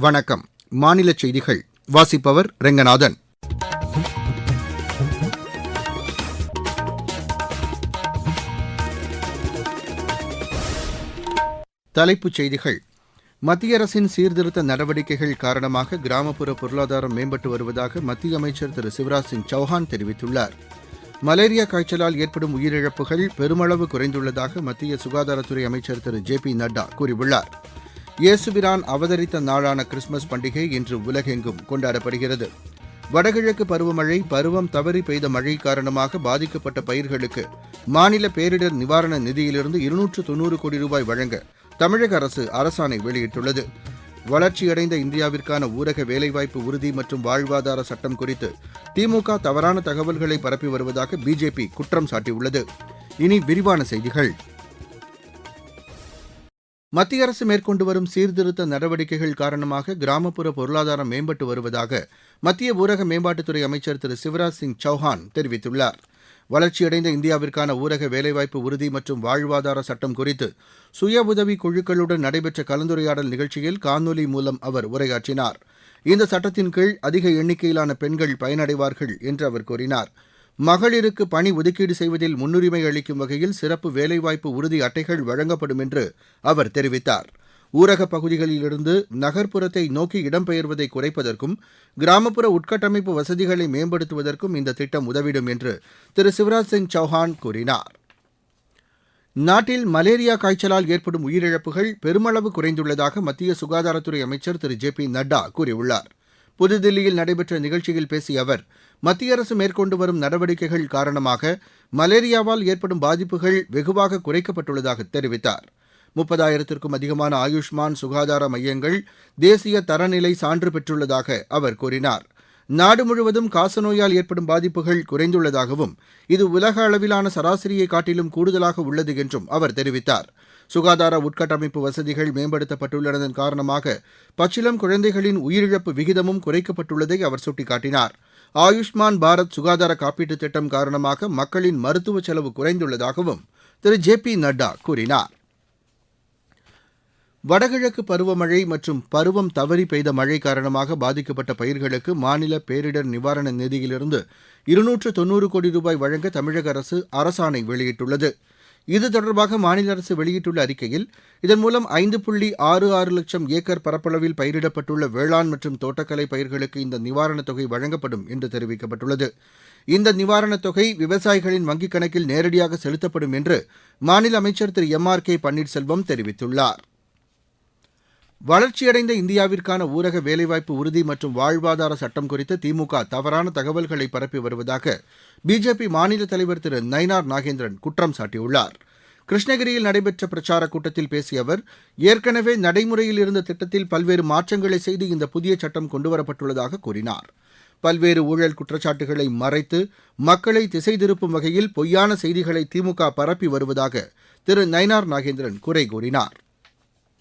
வணக்கம். மாநில செய்திகள். வாசிப்பவர் ரெங்கநாதன். தலைப்புச் செய்திகள். மத்திய அரசின் சீர்திருத்த நடவடிக்கைகள் காரணமாக கிராமப்புற பொருளாதாரம் மேம்பட்டு வருவதாக மத்திய அமைச்சர் திரு சிவராஜ் சிங் சௌஹான் தெரிவித்துள்ளார். மலேரியா காய்ச்சலால் ஏற்படும் உயிரிழப்புகள் பெருமளவு குறைந்துள்ளதாக மத்திய சுகாதாரத்துறை அமைச்சர் திரு ஜே பி நட்டா கூறியுள்ளார். இயேசுபிரான் அவதரித்த நாளான கிறிஸ்துமஸ் பண்டிகை இன்று உலகெங்கும் கொண்டாடப்படுகிறது. வடகிழக்கு பருவமழை பருவம் தவறி பெய்த மழை காரணமாக பாதிக்கப்பட்ட பயிர்களுக்கு மாநில பேரிடர் நிவாரண நிதியிலிருந்து இருநூற்று தொன்னூறு கோடி ரூபாய் வழங்க தமிழக அரசு அரசாணை வெளியிட்டுள்ளது. வளர்ச்சியடைந்த இந்தியாவிற்கான ஊரக வேலைவாய்ப்பு உறுதி மற்றும் வாழ்வாதார சட்டம் குறித்து திமுக தவறான தகவல்களை பரப்பி வருவதாக பிஜேபி குற்றம் சாட்டியுள்ளது. இனி விரிவான செய்திகள். மத்திய அரசு மேற்கொண்டு வரும் சீர்திருத்த நடவடிக்கைகள் காரணமாக கிராமப்புற பொருளாதாரம் மேம்பட்டு வருவதாக மத்திய ஊரக மேம்பாட்டுத்துறை அமைச்சர் திரு சிவராஜ் சிங் சௌஹான் தெரிவித்துள்ளார். வளர்ச்சியடைந்த இந்தியாவிற்கான ஊரக வேலைவாய்ப்பு உறுதி மற்றும் வாழ்வாதார சட்டம் குறித்து சுய உதவி குழுக்களுடன் நடைபெற்ற கலந்துரையாடல் நிகழ்ச்சியில் காணொலி மூலம் அவர் உரையாற்றினார். இந்த சட்டத்தின் கீழ் அதிக எண்ணிக்கையிலான பெண்கள் பயனடைவார்கள் என்று அவர் கூறினார். மகளிருக்கு பணி ஒதுக்கீடு செய்வதில் முன்னுரிமை அளிக்கும் வகையில் சிறப்பு வேலைவாய்ப்பு உறுதி அட்டைகள் வழங்கப்படும் என்று அவர் தெரிவித்தார். ஊரகப் பகுதிகளிலிருந்து நகர்ப்புறத்தை நோக்கி இடம்பெயர்வதை குறைப்பதற்கும் கிராமப்புற உட்கட்டமைப்பு வசதிகளை மேம்படுத்துவதற்கும் இந்த திட்டம் உதவிடும் என்று திரு சிவராஜ் சிங் சௌஹான் கூறினார். நாட்டில் மலேரியா காய்ச்சலால் ஏற்படும் உயிரிழப்புகள் பெருமளவு குறைந்துள்ளதாக மத்திய சுகாதாரத்துறை அமைச்சர் திரு ஜே பி நட்டா கூறியுள்ளார். புதுதில்லியில் நடைபெற்ற நிகழ்ச்சியில் பேசிய அவர் மத்திய அரசு மேற்கொண்டு வரும் நடவடிக்கைகள் காரணமாக மலேரியாவால் ஏற்படும் பாதிப்புகள் வெகுவாக குறைக்கப்பட்டுள்ளதாக தெரிவித்தார். முப்பதாயிரத்திற்கும் அதிகமான ஆயுஷ்மான் சுகாதார மையங்கள் தேசிய தரநிலை சான்று பெற்றுள்ளதாக அவர் கூறினார். நாடு முழுவதும் காசநோயால் ஏற்படும் பாதிப்புகள் குறைந்துள்ளதாகவும் இது உலக அளவிலான சராசரியை காட்டிலும் கூடுதலாக உள்ளது என்றும் அவர் தெரிவித்தார். சுகாதார உட்கட்டமைப்பு வசதிகள் மேம்படுத்தப்பட்டுள்ளதன் காரணமாக பச்சிலம் குழந்தைகளின் உயிரிழப்பு விகிதமும் குறைக்கப்பட்டுள்ளதை அவர் சுட்டிக்காட்டினார். ஆயுஷ்மான் பாரத் சுகாதார காப்பீட்டுத் திட்டம் காரணமாக மக்களின் மருத்துவ செலவு குறைந்துள்ளதாகவும் திரு ஜே பி நட்டா கூறினார். வடகிழக்கு பருவமழை மற்றும் பருவம் தவறி பெய்த மழை காரணமாக பாதிக்கப்பட்ட பயிர்களுக்கு மாநில பேரிடர் நிவாரண நிதியிலிருந்து இருநூற்று தொன்னூறு கோடி ரூபாய் வழங்க தமிழக அரசு அரசாணை வெளியிட்டுள்ளது. இது தொடர்பாக மாநில அரசு வெளியிட்டுள்ள அறிக்கையில் இதன் மூலம் ஐந்து புள்ளி ஆறு ஆறு லட்சம் ஏக்கர் பரப்பளவில் பயிரிடப்பட்டுள்ள வேளாண் மற்றும் தோட்டக்கலை பயிர்களுக்கு இந்த நிவாரணத் தொகை வழங்கப்படும் என்று தெரிவிக்கப்பட்டுள்ளது. இந்த நிவாரணத் தொகை விவசாயிகளின் வங்கிக் கணக்கில் நேரடியாக செலுத்தப்படும் என்று மாநில அமைச்சர் Thiru M R K Panneerselvam தெரிவித்துள்ளார். வளர்ச்சியடைந்த இந்தியாவிற்கான ஊரக வேலைவாய்ப்பு உறுதி மற்றும் வாழ்வாதார சட்டம் குறித்து திமுக தவறான தகவல்களை பரப்பி வருவதாக பிஜேபி மாநில தலைவர் திரு நயினார் நாகேந்திரன் குற்றம் சாட்டியுள்ளார். கிருஷ்ணகிரியில் நடைபெற்ற பிரச்சாரக் கூட்டத்தில் பேசிய அவர் ஏற்கனவே நடைமுறையில் இருந்த திட்டத்தில் பல்வேறு மாற்றங்களை செய்து இந்த புதிய சட்டம் கொண்டுவரப்பட்டுள்ளதாக கூறினார். பல்வேறு ஊழல் குற்றச்சாட்டுகளை மறைத்து மக்களை திசை திருப்பும் வகையில் பொய்யான செய்திகளை திமுக பரப்பி வருவதாக திரு நயினார் நாகேந்திரன் குறை கூறினார்.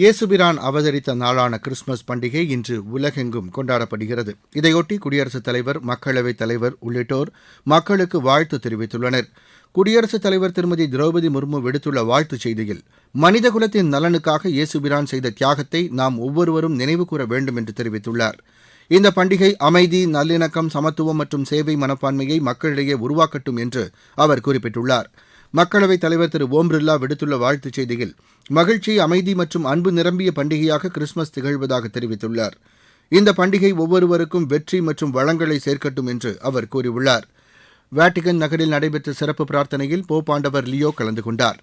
இயேசுபிரான் அவதரித்த நாளான கிறிஸ்துமஸ் பண்டிகை இன்று உலகெங்கும் கொண்டாடப்படுகிறது. இதையொட்டி குடியரசுத் தலைவர் மக்களவைத் தலைவர் உள்ளிட்டோர் மக்களுக்கு வாழ்த்து தெரிவித்துள்ளனர். குடியரசுத் தலைவர் திருமதி திரௌபதி முர்மு விடுத்துள்ள வாழ்த்துச் செய்தியில் மனிதகுலத்தின் நலனுக்காக இயேசுபிரான் செய்த தியாகத்தை நாம் ஒவ்வொருவரும் நினைவுகூர வேண்டும் என்று தெரிவித்துள்ளார். இந்த பண்டிகை அமைதி நல்லிணக்கம் சமத்துவம் மற்றும் சேவை மனப்பான்மையை மக்களிடையே உருவாக்கட்டும் என்று அவர் குறிப்பிட்டுள்ளார். மக்களவைத் தலைவர் திரு ஓம் பிர்லா விடுத்துள்ள வாழ்த்துச் செய்தியில் மகிழ்ச்சி அமைதி மற்றும் அன்பு நிரம்பிய பண்டிகையாக கிறிஸ்துமஸ் திகழ்வதாக தெரிவித்துள்ளார். இந்த பண்டிகை ஒவ்வொருவருக்கும் வெற்றி மற்றும் வளங்களை சேர்க்கட்டும் என்று அவர் கூறியுள்ளார். வேட்டிகன் நகரில் நடைபெற்ற சிறப்பு பிரார்த்தனையில் போப்பாண்டவர் லியோ கலந்து கொண்டார்.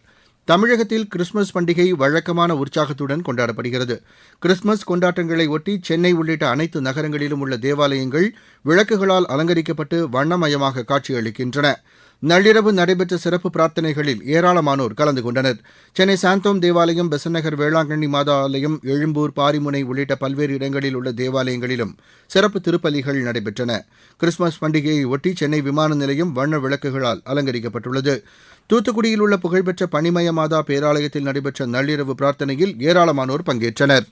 தமிழகத்தில் கிறிஸ்துமஸ் பண்டிகை வழக்கமான உற்சாகத்துடன் கொண்டாடப்படுகிறது. கிறிஸ்துமஸ் கொண்டாட்டங்களை ஒட்டி சென்னை உள்ளிட்ட அனைத்து நகரங்களிலும் உள்ள தேவாலயங்கள் விளக்குகளால் அலங்கரிக்கப்பட்டு வண்ணமயமாக காட்சியளிக்கின்றன. நள்ளிரவு நடைபெற்ற சிறப்பு பிரார்த்தனைகளில் ஏராளமானோர் கலந்து கொண்டனர். சென்னை சாந்தோம் தேவாலயம் பெசநகர் வேளாங்கண்ணி மாதா ஆலயம் எழும்பூர் பாரிமுனை உள்ளிட்ட பல்வேறு இடங்களில் உள்ள தேவாலயங்களிலும் சிறப்பு திருப்பலிகள் நடைபெற்றன. கிறிஸ்துமஸ் பண்டிகையை ஒட்டி சென்னை விமான நிலையம் வண்ண விளக்குகளால் அலங்கரிக்கப்பட்டுள்ளது. தூத்துக்குடியில் உள்ள புகழ்பெற்ற பனிமய மாதா பேராலயத்தில் நடைபெற்ற நள்ளிரவு பிரார்த்தனையில் ஏராளமானோர் பங்கேற்றனர்.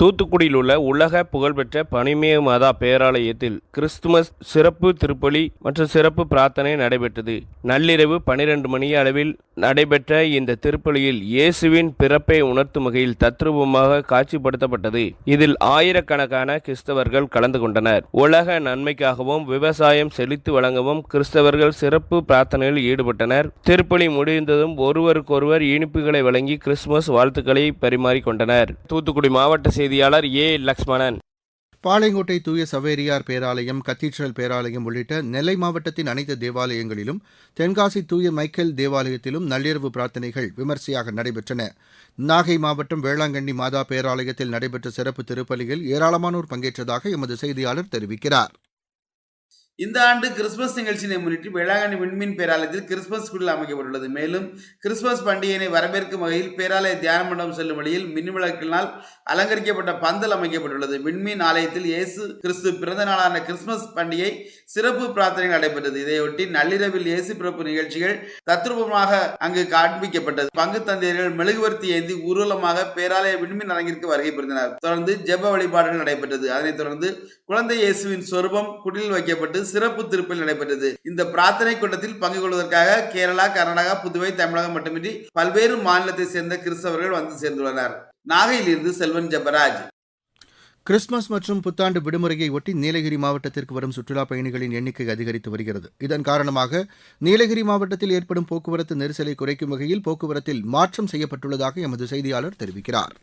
தூத்துக்குடியில் உள்ள உலக புகழ்பெற்ற பனிமய மாதா பேராலயத்தில் கிறிஸ்துமஸ் சிறப்பு திருப்பலி மற்றும் சிறப்பு பிரார்த்தனை நடைபெற்றது. நள்ளிரவு பனிரெண்டு மணி அளவில் நடைபெற்ற இந்த திருப்பலியில் இயேசுவின் பிறப்பை உணர்த்தும் வகையில் தத்ரூபமாக காட்சிப்படுத்தப்பட்டது. இதில் ஆயிரக்கணக்கான கிறிஸ்தவர்கள் கலந்து கொண்டனர். உலக நன்மைக்காகவும் விவசாயம் செழித்து வழங்கவும் கிறிஸ்தவர்கள் சிறப்பு பிரார்த்தனையில் ஈடுபட்டனர். திருப்பலி முடிந்ததும் ஒருவருக்கொருவர் இனிப்புகளை வழங்கி கிறிஸ்துமஸ் வாழ்த்துக்களை பரிமாறிக்கொண்டனர். தூத்துக்குடி மாவட்ட செய்தியாளர் ஏ. லக்ஷ்மணன். பாளையங்கோட்டை தூய சவேரியார் பேராலயம் கத்தீட்ரல் பேராலயம் உள்ளிட்ட நெல்லை மாவட்டத்தின் அனைத்து தேவாலயங்களிலும் தென்காசி தூய மைக்கேல் தேவாலயத்திலும் நள்ளிரவு பிரார்த்தனைகள் விமர்சையாக நடைபெற்றன. நாகை மாவட்டம் வேளாங்கண்ணி மாதா பேராலயத்தில் நடைபெற்ற சிறப்பு திருப்பலியில் ஏராளமானோர் பங்கேற்றதாக எமது செய்தியாளர் தெரிவிக்கிறார். இந்த ஆண்டு கிறிஸ்துமஸ் நிகழ்ச்சியினை முன்னிட்டு வேளாங்கண்ணி விண்மீன் பேராலயத்தில் கிறிஸ்துமஸ் குடில் அமைக்கப்பட்டுள்ளது. மேலும் கிறிஸ்துமஸ் பண்டிகையினை வரவேற்கும் வகையில் பேராலய தியான மண்டபம் செல்லும் வழியில் மின் விளக்கினால் அலங்கரிக்கப்பட்ட பந்தல் அமைக்கப்பட்டுள்ளது. விண்மீன் ஆலயத்தில் இயேசு கிறிஸ்து பிறந்த நாளான கிறிஸ்துமஸ் பண்டிகை சிறப்பு பிரார்த்தனை நடைபெற்றது. இதையொட்டி நள்ளிரவில் இயேசு பிறப்பு நிகழ்ச்சிகள் தத்ரூபமாக அங்கு காண்பிக்கப்பட்டது. பங்கு தந்தையர்கள் மெழுகுவர்த்தி ஏந்தி ஊர்வலமாக பேராலய விண்மீன் அரங்கிற்கு வருகை புரிந்தனர். தொடர்ந்து ஜெப வழிபாடுகள் நடைபெற்றது. அதனைத் தொடர்ந்து குழந்தை இயேசுவின் சொருபம் குடில் வைக்கப்பட்டு சிறப்பு திருப்பில் நடைபெற்றது. இந்த பிரார்த்தனை கூட்டத்தில் பங்கு கொள்வதற்காக கேரளா கர்நாடகா புதுவை தமிழகம் மட்டுமின்றி பல்வேறு மாநிலத்தை சேர்ந்த கிறிஸ்தவர்கள் வந்து சேர்ந்துள்ளனர். நாகையிலிருந்து செல்வன் ஜெபராஜ். கிறிஸ்துமஸ் மற்றும் புத்தாண்டு விடுமுறையை ஒட்டி நீலகிரி மாவட்டத்திற்கு வரும் சுற்றுலாப் பயணிகளின் எண்ணிக்கை அதிகரித்து வருகிறது. இதன் காரணமாக நீலகிரி மாவட்டத்தில் ஏற்படும் போக்குவரத்து நெரிசலை குறைக்கும் வகையில் போக்குவரத்தில் மாற்றம் செய்யப்பட்டுள்ளதாக எமது செய்தியாளர் தெரிவிக்கிறார்.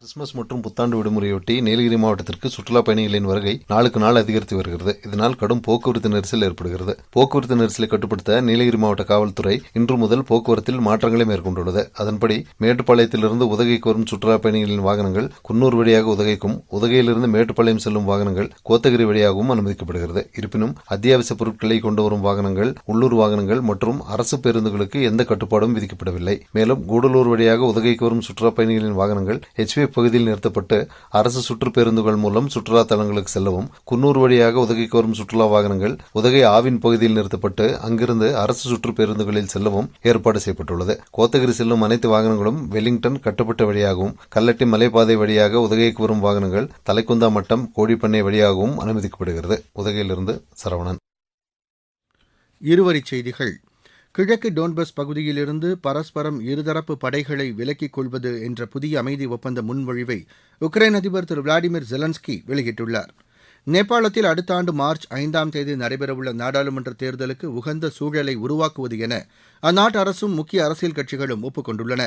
கிறிஸ்துமஸ் மற்றும் புத்தாண்டு விடுமுறையொட்டி நீலகிரி மாவட்டத்திற்கு சுற்றுலா பயணிகளின் வருகை நாளுக்கு நாள் அதிகரித்து வருகிறது. இதனால் கடும் போக்குவரத்து நெரிசல் ஏற்படுகிறது. போக்குவரத்து நெரிசலை கட்டுப்படுத்த நீலகிரி மாவட்ட காவல்துறை இன்று முதல் போக்குவரத்தில் மாற்றங்களை மேற்கொண்டுள்ளது. அதன்படி மேட்டுப்பாளையத்திலிருந்து உதகைக்கு வரும் சுற்றுலா பயணிகளின் வாகனங்கள் குன்னூர் வழியாக உதகைக்கும் உதகையிலிருந்து மேட்டுப்பாளையம் செல்லும் வாகனங்கள் கோத்தகிரி வழியாகவும் அனுமதிக்கப்படுகிறது. இருப்பினும் அத்தியாவசிய பொருட்களை கொண்டு வரும் வாகனங்கள் உள்ளூர் வாகனங்கள் மற்றும் அரசு பேருந்துகளுக்கு எந்த கட்டுப்பாடும் விதிக்கப்படவில்லை. மேலும் கூடலூர் வழியாக உதகைக்கு வரும் சுற்றுலா பயணிகளின் வாகனங்கள் எச்வே பகுதியில் நிறுத்தப்பட்டு அரசு சுற்று பேருந்துகள் மூலம் சுற்றுலா தலங்களுக்கு செல்லவும் குன்னூர் வழியாக உதகைக்கு வரும் சுற்றுலா வாகனங்கள் உதகை ஆவின் பகுதியில் நிறுத்தப்பட்டு அங்கிருந்து அரசு சுற்று பேருந்துகளில் செல்லவும் ஏற்பாடு செய்யப்பட்டுள்ளது. கோத்தகிரி செல்லும் அனைத்து வாகனங்களும் வெலிங்டன் கட்டுப்பட்ட வழியாகவும் கல்லட்டி மலைப்பாதை வழியாக உதகைக்கு வரும் வாகனங்கள் தலைக்குந்தா மட்டம் கோடிப்பண்ணை வழியாகவும் அனுமதிக்கப்படுகிறது. உதகையிலிருந்து சரவணன். இருவரிச் செய்திகள். கிழக்கு டோன்பஸ் பகுதியிலிருந்து பரஸ்பரம் இருதரப்பு படைகளை விலக்கிக் கொள்வது என்ற புதிய அமைதி ஒப்பந்த முன்மொழிவை உக்ரைன் அதிபர் திரு விளாடிமிர் ஜெலன்ஸ்கி வெளியிட்டுள்ளார். நேபாளத்தில் அடுத்த ஆண்டு மார்ச் ஐந்தாம் தேதி நடைபெறவுள்ள நாடாளுமன்ற தேர்தலுக்கு உகந்த சூழலை உருவாக்குவது என அந்நாட்டு அரசும் முக்கிய அரசியல் கட்சிகளும் ஒப்புக் கொண்டுள்ளன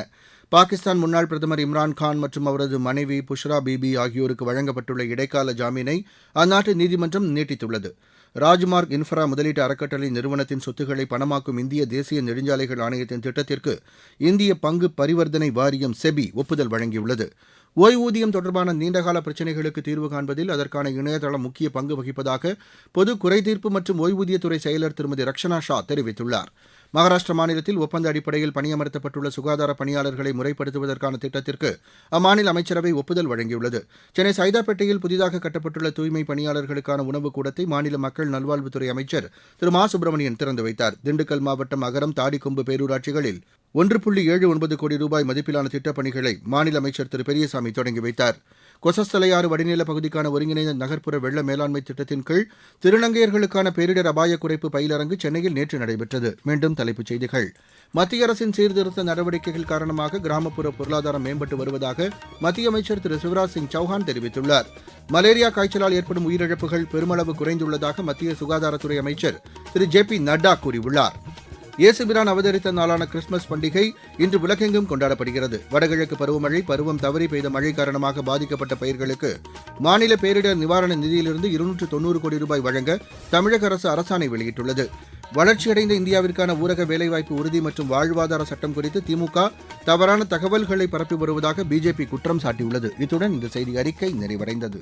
பாகிஸ்தான் முன்னாள் பிரதமர் இம்ரான் கான் மற்றும் அவரது மனைவி புஷ்ரா பிபி ஆகியோருக்கு வழங்கப்பட்டுள்ள இடைக்கால ஜாமீனை அந்நாட்டு நீதிமன்றம் நீட்டித்துள்ளது. ராஜ்மார்க் இன்ஃப்ரா முதலீட்டு அறக்கட்டளை நிறுவனத்தின் சொத்துக்களை பணமாக்கும் இந்திய தேசிய நெடுஞ்சாலைகள் ஆணையத்தின் திட்டத்திற்கு இந்திய பங்கு பரிவர்த்தனை வாரியம் செபி ஒப்புதல் வழங்கியுள்ளது. ஓய்வூதியம் தொடர்பான நீண்டகால பிரச்சினைகளுக்கு தீர்வு காண்பதில் அதற்கான இணையதளம் முக்கிய பங்கு வகிப்பதாக பொது குறைதீர்ப்பு மற்றும் ஓய்வூதியத்துறை செயலர் திருமதி ரக்ஷனா ஷா தெரிவித்துள்ளார். மகாராஷ்டிர மாநிலத்தில் ஒப்பந்த அடிப்படையில் பணியமர்த்தப்பட்டுள்ள சுகாதார பணியாளர்களை முறைப்படுத்துவதற்கான திட்டத்திற்கு அம்மாநில அமைச்சரவை ஒப்புதல் வழங்கியுள்ளது. சென்னை சைதாப்பேட்டையில் புதிதாக கட்டப்பட்டுள்ள தூய்மை பணியாளர்களுக்கான உணவுக் கூடத்தை மாநில மக்கள் நல்வாழ்வுத்துறை அமைச்சர் திரு மா சுப்பிரமணியன் திறந்து வைத்தார். திண்டுக்கல் மாவட்டம் அகரம் தாடிக்கொம்பு பேரூராட்சிகளில் ஒன்று புள்ளி ஏழு ஒன்பது கோடி ரூபாய் மதிப்பிலான திட்டப் பணிகளை மாநில அமைச்சர் திரு பெரியசாமி தொடங்கி வைத்தார். கொசஸ்தலையாறு வடிநில பகுதிக்கான ஒருங்கிணைந்த நகர்ப்புற வெள்ள மேலாண்மை திட்டத்தின் கீழ் திருநங்கையர்களுக்கான பேரிடர் அபாய குறைப்பு பயிலரங்கு சென்னையில் நேற்று நடைபெற்றது. மீண்டும் தலைப்புச் செய்திகள். மத்திய அரசின் சீர்திருத்த நடவடிக்கைகள் காரணமாக கிராமப்புற பொருளாதாரம் மேம்பட்டு வருவதாக மத்திய அமைச்சர் திரு சிவராஜ் சிங் சௌஹான் தெரிவித்துள்ளார். மலேரியா காய்ச்சலால் ஏற்படும் உயிரிழப்புகள் பெருமளவு குறைந்துள்ளதாக மத்திய சுகாதாரத்துறை அமைச்சர் திரு ஜே பி நட்டா கூறியுள்ளார். இயேசுபிரான் அவதரித்த நாளான கிறிஸ்துமஸ் பண்டிகை இன்று உலகெங்கும் கொண்டாடப்படுகிறது. வடகிழக்கு பருவமழை பருவம் தவறி பெய்த மழை காரணமாக பாதிக்கப்பட்ட பயிர்களுக்கு மாநில பேரிடர் நிவாரண நிதியிலிருந்து இருநூற்று தொன்னூறு கோடி ரூபாய் வழங்க தமிழக அரசு அரசாணை வெளியிட்டுள்ளது. வளர்ச்சியடைந்த இந்தியாவிற்கான ஊரக வேலைவாய்ப்பு உறுதி மற்றும் வாழ்வாதார சட்டம் குறித்து திமுக தவறான தகவல்களை பரப்பி வருவதாக பிஜேபி குற்றம் சாட்டியுள்ளது. இத்துடன் இந்த செய்தி அறிக்கை நிறைவடைந்தது.